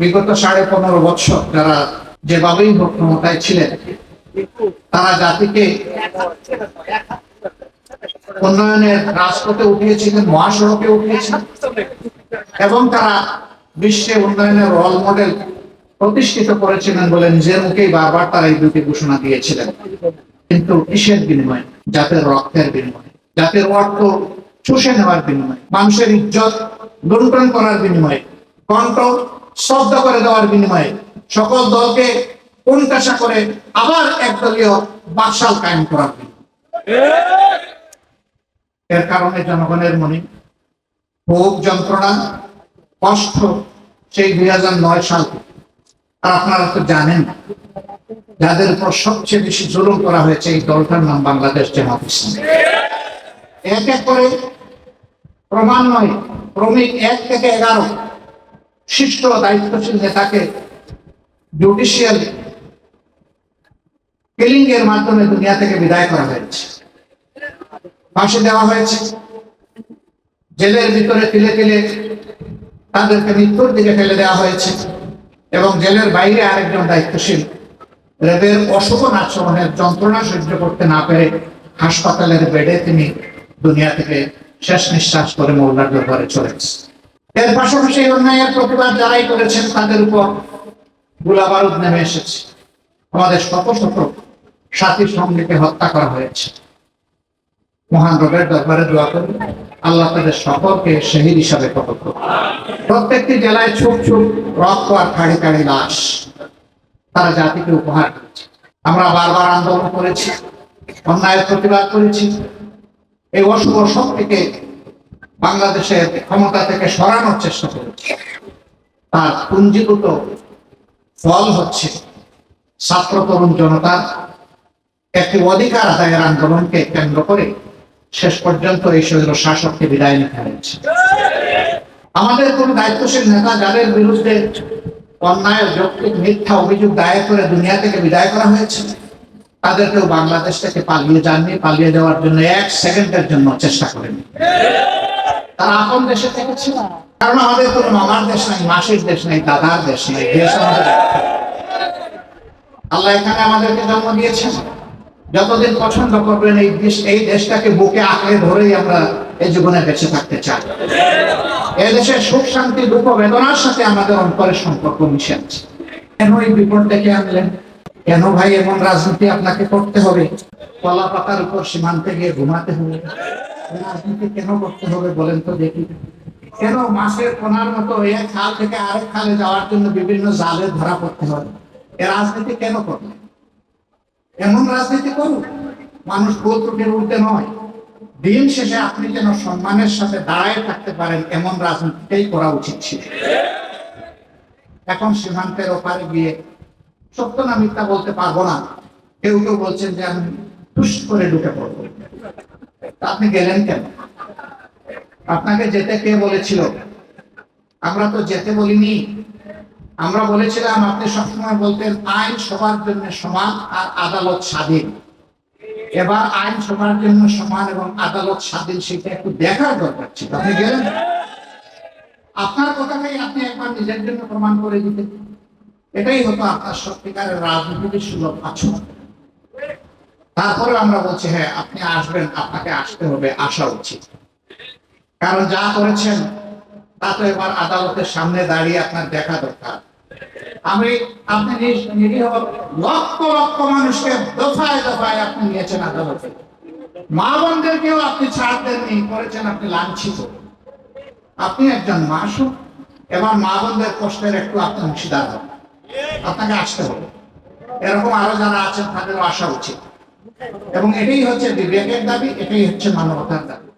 বিগত সাড়ে পনেরো বছর যারা যেভাবেই হোক ক্ষমতায় ছিলেন, তারা জাতিকে উন্নয়নের রাজপথে উঠিয়েছিলেন, মহাসড়কে উঠিয়েছিলেন, এবং তারা বিশ্বে উন্নয়নের রোল মডেল প্রতিষ্ঠিত করেছিলেন বলে নিজের মুখেই বারবার তারা এই দুটি ঘোষণা দিয়েছিলেন। কিন্তু কিসের বিনিময়ে? জাতের রক্তের বিনিময়ে। জাতের অর্থ চুষে নেওয়ার বিনিময়ে। মানুষের ইজ্জত লুণ্ঠন করার বিনিময়ে। কণ্ঠ শব্দ করে দেওয়ার বিনিময়ে সকল দলকে কোনটাশা করে আবার একদলীয় বাকশাল কায়েম করার এর কারণে জনগণের মনে ভোগ যন্ত্রণা, কষ্ট সেই দুই হাজার নয় সাল আর আপনারা তো জানেন, যাদের উপর সবচেয়ে বেশি জুলুম করা হয়েছে এই দলটার নাম বাংলাদেশ জামাত ইসলাম। এক এক করে ক্রমান্বয়ে ক্রমিক এক থেকে এগারো শিষ্ট দায়িত্বশীল নেতাকে জুডিশিয়াল কিলিং এর মাধ্যমে দুনিয়া থেকে বিদায় করা হয়েছে। ফাঁসি দেওয়া হয়েছে। জেলের ভিতরে তিলে তিলে তাদেরকে মৃত্যুর দিকে ফেলে দেওয়া হয়েছে এবং জেলের বাইরে আরেকজন দায়িত্বশীল। রেবের অশোভন আচরণের যন্ত্রণা সহ্য করতে না পেরে হাসপাতালের বেডে তিনি দুনিয়া থেকে শেষ নিঃশ্বাস করে মোল্লার দরবারে চলে গেছে এর পাশাপাশি অন্যায়ের প্রতিবাদ যারাই করেছেন তাদের উপর গোলাবারুদ নেমে এসেছে। আমাদের শত শত সাথী সঙ্গীকে হত্যা করা হয়েছে। মহান রবের দরবারে দোয়া করি আল্লাহ তাদের সকলকে শহীদ হিসাবে কবল করুন। প্রত্যেকটি জেলায় ছুপ ছুপ রক্ত আর খাড়ি খাড়ি লাশ তারা জাতিকে উপহার দিয়েছে। আমরা বারবার আন্দোলন করেছি, অন্যায়ের প্রতিবাদ করেছি। এই অশুভ শক্তিকে বাংলাদেশের ক্ষমতা থেকে সরানোর চেষ্টা করেছি তার পুঞ্জীভূত ফল হচ্ছে ছাত্র তরুণ জনতার একটি অধিকার আদায়ের আন্দোলনকে কেন্দ্র করে শেষ পর্যন্ত এই শৈল শাসককে বিদায় নিতে হয়েছে। আমাদের কোন দায়িত্বশীল নেতা যাদের বিরুদ্ধে অন্যায়, যৌক্তিক মিথ্যা অভিযোগ দায়ের করে দুনিয়া থেকে বিদায় করা হয়েছে, তাদেরকেও বাংলাদেশ থেকে পালিয়ে যাননি, পালিয়ে যাওয়ার জন্য এক সেকেন্ডের জন্য চেষ্টা করেনি। তারা আপন দেশে কারণ আমাদের মামার দেশ নাই, মাসির দেশ নাই, দাদার দেশ নাই, দেশ আল্লাহ এখানে আমাদেরকে জন্ম দিয়েছেন। যতদিন পছন্দ করবেন এই দেশ, এই দেশটাকে বুকে আঁকড়ে ধরেই আমরা জীবনে বেঁচে থাকতে চাই। এই দেশের সুখ শান্তি, দুঃখ বেদনার সাথে আমাদের অন্তরের সম্পর্ক মিশে আছে। কেন এই বিপদ আনলেন? কেন ভাই, এমন রাজনীতি আপনাকে করতে হবে? কলা পাতার উপর সীমান্তে গিয়ে ঘুমাতে হবে। রাজনীতি কেন করতে হবে বলেন তো দেখি। কেন মাছের কোনার মতো এক খাল থেকে আরেক খালে যাওয়ার জন্য বিভিন্ন জালে ধরা পড়তে হবে এ রাজনীতি কেন করবে এমন রাজনীতি করুন, মানুষ ভুল ত্রুটির উঠতে নয়। দিন শেষে আপনি যেন সম্মানের সাথে দাঁড়ায় থাকতে পারেন, এমন রাজনীতিটাই করা উচিত ছিল। এখন সীমান্তের ওপারে গিয়ে সত্য না মিথ্যা বলতে পারব না। কেউ কেউ বলছেন যে আমি করে ঢুকে পড়ব। আপনি গেলেন কেন? আপনাকে যেতে কে বলেছিল? আমরা তো যেতে বলিনি। আমরা বলেছিলাম, আপনি সবসময় বলতেন, আইন সবার জন্য সমান আর আদালত স্বাধীন। এবার আইন সবার জন্য সমান এবং আদালত স্বাধীন, সেটা একটু দেখার দরকার ছিল। আপনি গেলেন? আপনার কথাটাই আপনি একবার নিজের জন্য প্রমাণ করে দিতেন। এটাই হতো আপনার সত্যিকারের রাজনীতির সুলভ আচরণ তারপরে আমরা বলছি হ্যাঁ আপনি আসবেন, আপনাকে আসতে হবে, আসা উচিত। কারণ যা করেছেন, তা তো এবার আদালতের সামনে দাঁড়িয়ে আপনার দেখা দরকার। আমি, আপনি নিরীহ, লক্ষ লক্ষ মানুষকে দফায় দফায় আপনি নিয়েছেন আদালতে। মা বোনদেরকেও আপনি ছাড় দেননি, করেছেন আপনি লাঞ্ছিত। আপনি একজন মাসুক এবার মা বোনদের কষ্টের একটু আপনি অংশীদার হন। আপনাকে আসতে হবে। এরকম আরও যারা আছেন, তাদেরও আসা উচিত। এবং এটাই হচ্ছে বিবেকের দাবি এটাই হচ্ছে মানবতার দাবি।